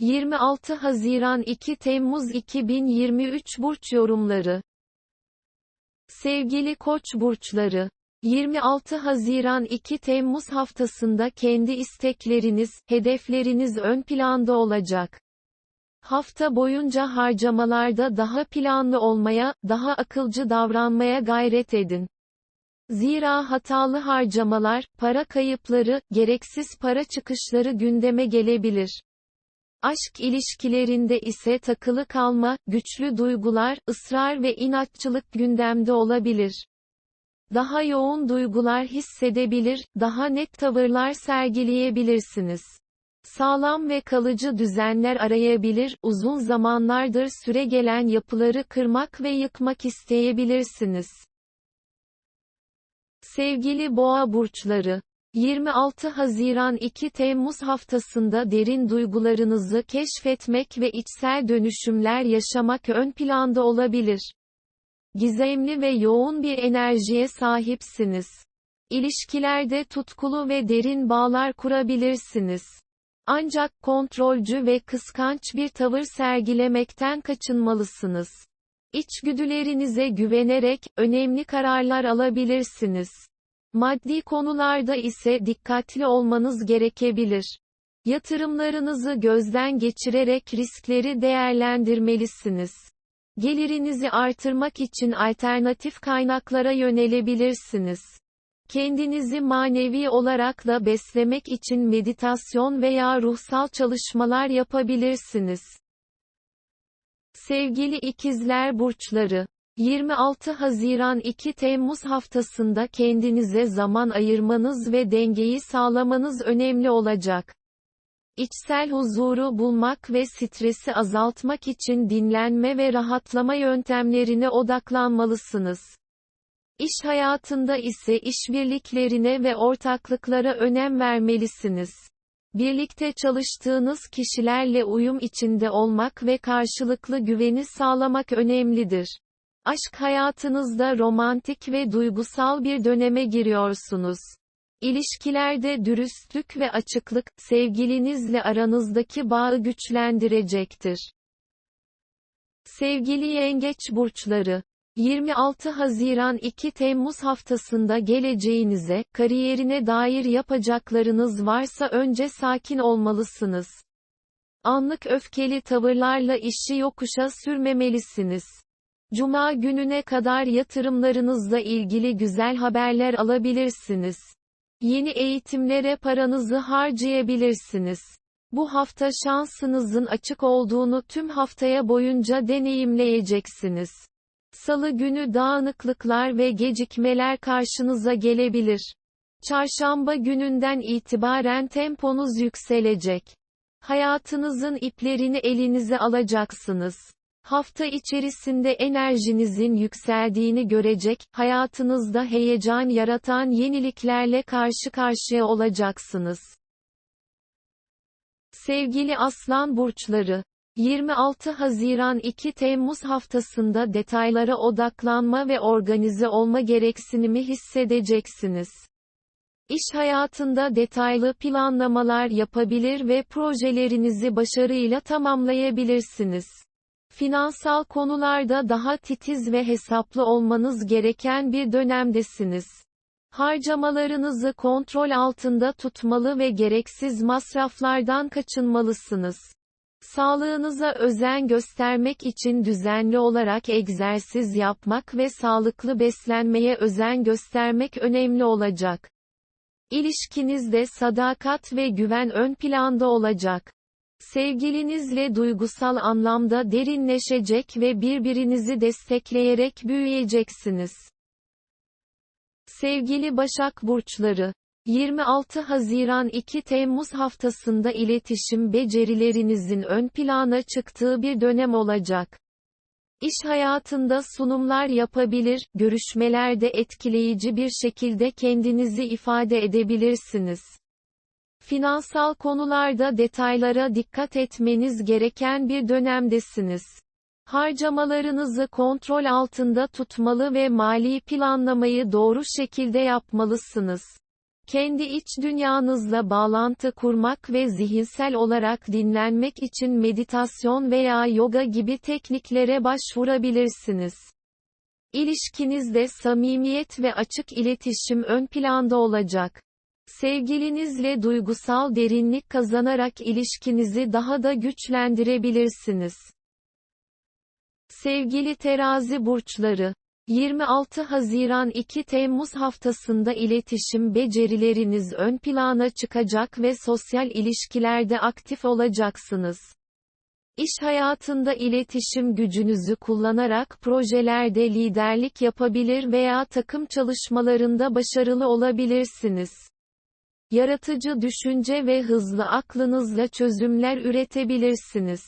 26 Haziran 2 Temmuz 2023 Burç Yorumları Sevgili Koç burçları, 26 Haziran 2 Temmuz haftasında kendi istekleriniz, hedefleriniz ön planda olacak. Hafta boyunca harcamalarda daha planlı olmaya, daha akılcı davranmaya gayret edin. Zira hatalı harcamalar, para kayıpları, gereksiz para çıkışları gündeme gelebilir. Aşk ilişkilerinde ise takılı kalma, güçlü duygular, ısrar ve inatçılık gündemde olabilir. Daha yoğun duygular hissedebilir, daha net tavırlar sergileyebilirsiniz. Sağlam ve kalıcı düzenler arayabilir, uzun zamanlardır süre gelen yapıları kırmak ve yıkmak isteyebilirsiniz. Sevgili boğa burçları, 26 Haziran 2 Temmuz haftasında derin duygularınızı keşfetmek ve içsel dönüşümler yaşamak ön planda olabilir. Gizemli ve yoğun bir enerjiye sahipsiniz. İlişkilerde tutkulu ve derin bağlar kurabilirsiniz. Ancak kontrolcü ve kıskanç bir tavır sergilemekten kaçınmalısınız. İçgüdülerinize güvenerek önemli kararlar alabilirsiniz. Maddi konularda ise dikkatli olmanız gerekebilir. Yatırımlarınızı gözden geçirerek riskleri değerlendirmelisiniz. Gelirinizi artırmak için alternatif kaynaklara yönelebilirsiniz. Kendinizi manevi olarak da beslemek için meditasyon veya ruhsal çalışmalar yapabilirsiniz. Sevgili ikizler burçları 26 Haziran 2 Temmuz haftasında kendinize zaman ayırmanız ve dengeyi sağlamanız önemli olacak. İçsel huzuru bulmak ve stresi azaltmak için dinlenme ve rahatlama yöntemlerine odaklanmalısınız. İş hayatında ise işbirliklerine ve ortaklıklara önem vermelisiniz. Birlikte çalıştığınız kişilerle uyum içinde olmak ve karşılıklı güveni sağlamak önemlidir. Aşk hayatınızda romantik ve duygusal bir döneme giriyorsunuz. İlişkilerde dürüstlük ve açıklık, sevgilinizle aranızdaki bağı güçlendirecektir. Sevgili yengeç burçları, 26 Haziran 2 Temmuz haftasında geleceğinize, kariyerine dair yapacaklarınız varsa önce sakin olmalısınız. Anlık öfkeli tavırlarla işi yokuşa sürmemelisiniz. Cuma gününe kadar yatırımlarınızla ilgili güzel haberler alabilirsiniz. Yeni eğitimlere paranızı harcayabilirsiniz. Bu hafta şansınızın açık olduğunu tüm haftaya boyunca deneyimleyeceksiniz. Salı günü dağınıklıklar ve gecikmeler karşınıza gelebilir. Çarşamba gününden itibaren temponuz yükselecek. Hayatınızın iplerini elinize alacaksınız. Hafta içerisinde enerjinizin yükseldiğini görecek, hayatınızda heyecan yaratan yeniliklerle karşı karşıya olacaksınız. Sevgili Aslan burçları, 26 Haziran 2 Temmuz haftasında detaylara odaklanma ve organize olma gereksinimi hissedeceksiniz. İş hayatında detaylı planlamalar yapabilir ve projelerinizi başarıyla tamamlayabilirsiniz. Finansal konularda daha titiz ve hesaplı olmanız gereken bir dönemdesiniz. Harcamalarınızı kontrol altında tutmalı ve gereksiz masraflardan kaçınmalısınız. Sağlığınıza özen göstermek için düzenli olarak egzersiz yapmak ve sağlıklı beslenmeye özen göstermek önemli olacak. İlişkinizde sadakat ve güven ön planda olacak. Sevgilinizle duygusal anlamda derinleşecek ve birbirinizi destekleyerek büyüyeceksiniz. Sevgili Başak Burçları, 26 Haziran 2 Temmuz haftasında iletişim becerilerinizin ön plana çıktığı bir dönem olacak. İş hayatında sunumlar yapabilir, görüşmelerde etkileyici bir şekilde kendinizi ifade edebilirsiniz. Finansal konularda detaylara dikkat etmeniz gereken bir dönemdesiniz. Harcamalarınızı kontrol altında tutmalı ve mali planlamayı doğru şekilde yapmalısınız. Kendi iç dünyanızla bağlantı kurmak ve zihinsel olarak dinlenmek için meditasyon veya yoga gibi tekniklere başvurabilirsiniz. İlişkinizde samimiyet ve açık iletişim ön planda olacak. Sevgilinizle duygusal derinlik kazanarak ilişkinizi daha da güçlendirebilirsiniz. Sevgili terazi burçları, 26 Haziran 2 Temmuz haftasında iletişim becerileriniz ön plana çıkacak ve sosyal ilişkilerde aktif olacaksınız. İş hayatında iletişim gücünüzü kullanarak projelerde liderlik yapabilir veya takım çalışmalarında başarılı olabilirsiniz. Yaratıcı düşünce ve hızlı aklınızla çözümler üretebilirsiniz.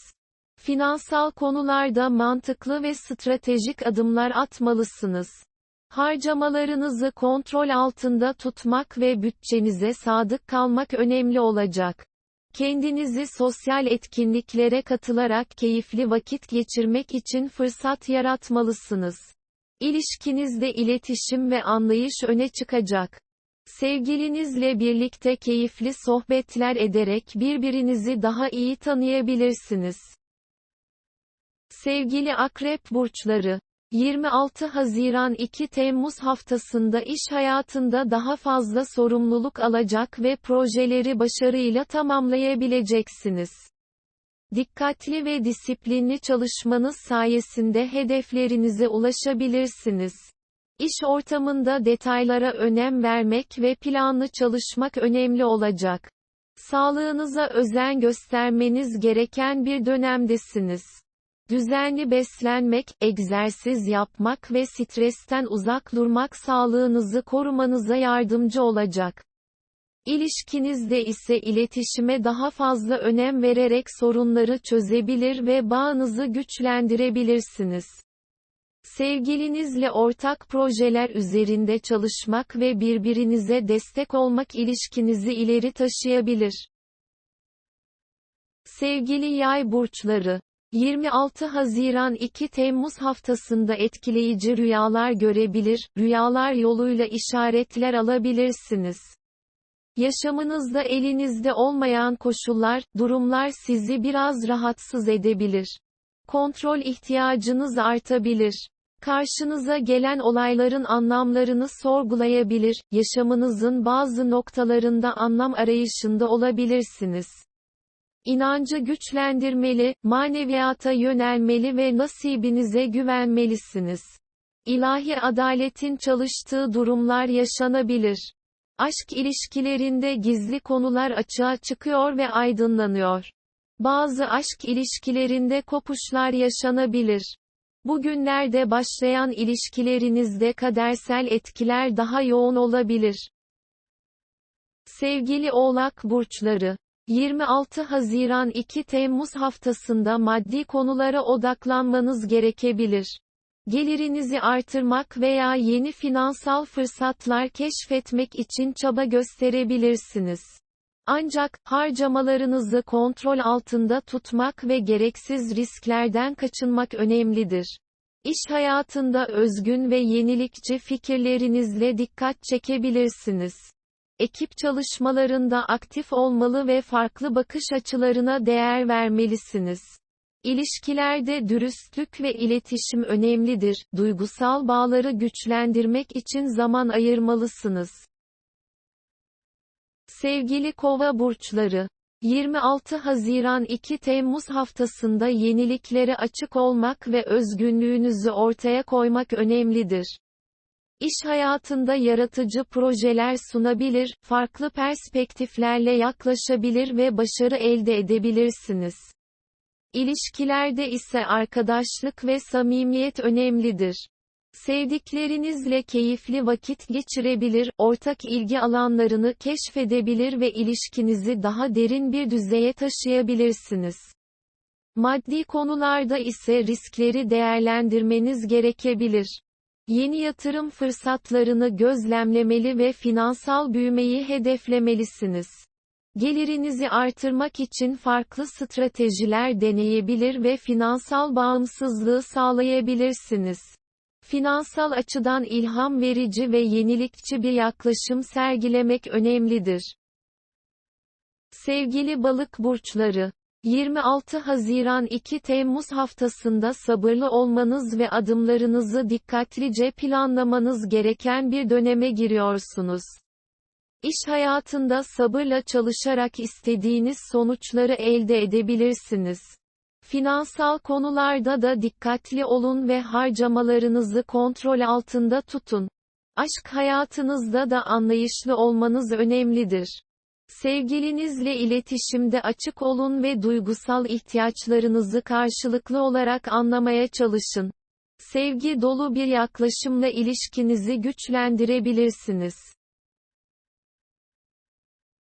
Finansal konularda mantıklı ve stratejik adımlar atmalısınız. Harcamalarınızı kontrol altında tutmak ve bütçenize sadık kalmak önemli olacak. Kendinizi sosyal etkinliklere katılarak keyifli vakit geçirmek için fırsat yaratmalısınız. İlişkinizde iletişim ve anlayış öne çıkacak. Sevgilinizle birlikte keyifli sohbetler ederek birbirinizi daha iyi tanıyabilirsiniz. Sevgili akrep burçları, 26 Haziran 2 Temmuz haftasında iş hayatında daha fazla sorumluluk alacak ve projeleri başarıyla tamamlayabileceksiniz. Dikkatli ve disiplinli çalışmanız sayesinde hedeflerinize ulaşabilirsiniz. İş ortamında detaylara önem vermek ve planlı çalışmak önemli olacak. Sağlığınıza özen göstermeniz gereken bir dönemdesiniz. Düzenli beslenmek, egzersiz yapmak ve stresten uzak durmak sağlığınızı korumanıza yardımcı olacak. İlişkinizde ise iletişime daha fazla önem vererek sorunları çözebilir ve bağınızı güçlendirebilirsiniz. Sevgilinizle ortak projeler üzerinde çalışmak ve birbirinize destek olmak ilişkinizi ileri taşıyabilir. Sevgili yay burçları, 26 Haziran 2 Temmuz haftasında etkileyici rüyalar görebilir, rüyalar yoluyla işaretler alabilirsiniz. Yaşamınızda elinizde olmayan koşullar, durumlar sizi biraz rahatsız edebilir. Kontrol ihtiyacınız artabilir. Karşınıza gelen olayların anlamlarını sorgulayabilir, yaşamınızın bazı noktalarında anlam arayışında olabilirsiniz. İnancı güçlendirmeli, maneviyata yönelmeli ve nasibinize güvenmelisiniz. İlahi adaletin çalıştığı durumlar yaşanabilir. Aşk ilişkilerinde gizli konular açığa çıkıyor ve aydınlanıyor. Bazı aşk ilişkilerinde kopuşlar yaşanabilir. Bugünlerde başlayan ilişkilerinizde kadersel etkiler daha yoğun olabilir. Sevgili Oğlak burçları 26 Haziran 2 Temmuz haftasında maddi konulara odaklanmanız gerekebilir. Gelirinizi artırmak veya yeni finansal fırsatlar keşfetmek için çaba gösterebilirsiniz. Ancak, harcamalarınızı kontrol altında tutmak ve gereksiz risklerden kaçınmak önemlidir. İş hayatında özgün ve yenilikçi fikirlerinizle dikkat çekebilirsiniz. Ekip çalışmalarında aktif olmalı ve farklı bakış açılarına değer vermelisiniz. İlişkilerde dürüstlük ve iletişim önemlidir. Duygusal bağları güçlendirmek için zaman ayırmalısınız. Sevgili Kova burçları 26 Haziran 2 Temmuz haftasında yeniliklere açık olmak ve özgünlüğünüzü ortaya koymak önemlidir. İş hayatında yaratıcı projeler sunabilir, farklı perspektiflerle yaklaşabilir ve başarı elde edebilirsiniz. İlişkilerde ise arkadaşlık ve samimiyet önemlidir. Sevdiklerinizle keyifli vakit geçirebilir, ortak ilgi alanlarını keşfedebilir ve ilişkinizi daha derin bir düzeye taşıyabilirsiniz. Maddi konularda ise riskleri değerlendirmeniz gerekebilir. Yeni yatırım fırsatlarını gözlemlemeli ve finansal büyümeyi hedeflemelisiniz. Gelirinizi artırmak için farklı stratejiler deneyebilir ve finansal bağımsızlığı sağlayabilirsiniz. Finansal açıdan ilham verici ve yenilikçi bir yaklaşım sergilemek önemlidir. Sevgili balık burçları, 26 Haziran 2 Temmuz haftasında sabırlı olmanız ve adımlarınızı dikkatlice planlamanız gereken bir döneme giriyorsunuz. İş hayatında sabırla çalışarak istediğiniz sonuçları elde edebilirsiniz. Finansal konularda da dikkatli olun ve harcamalarınızı kontrol altında tutun. Aşk hayatınızda da anlayışlı olmanız önemlidir. Sevgilinizle iletişimde açık olun ve duygusal ihtiyaçlarınızı karşılıklı olarak anlamaya çalışın. Sevgi dolu bir yaklaşımla ilişkinizi güçlendirebilirsiniz.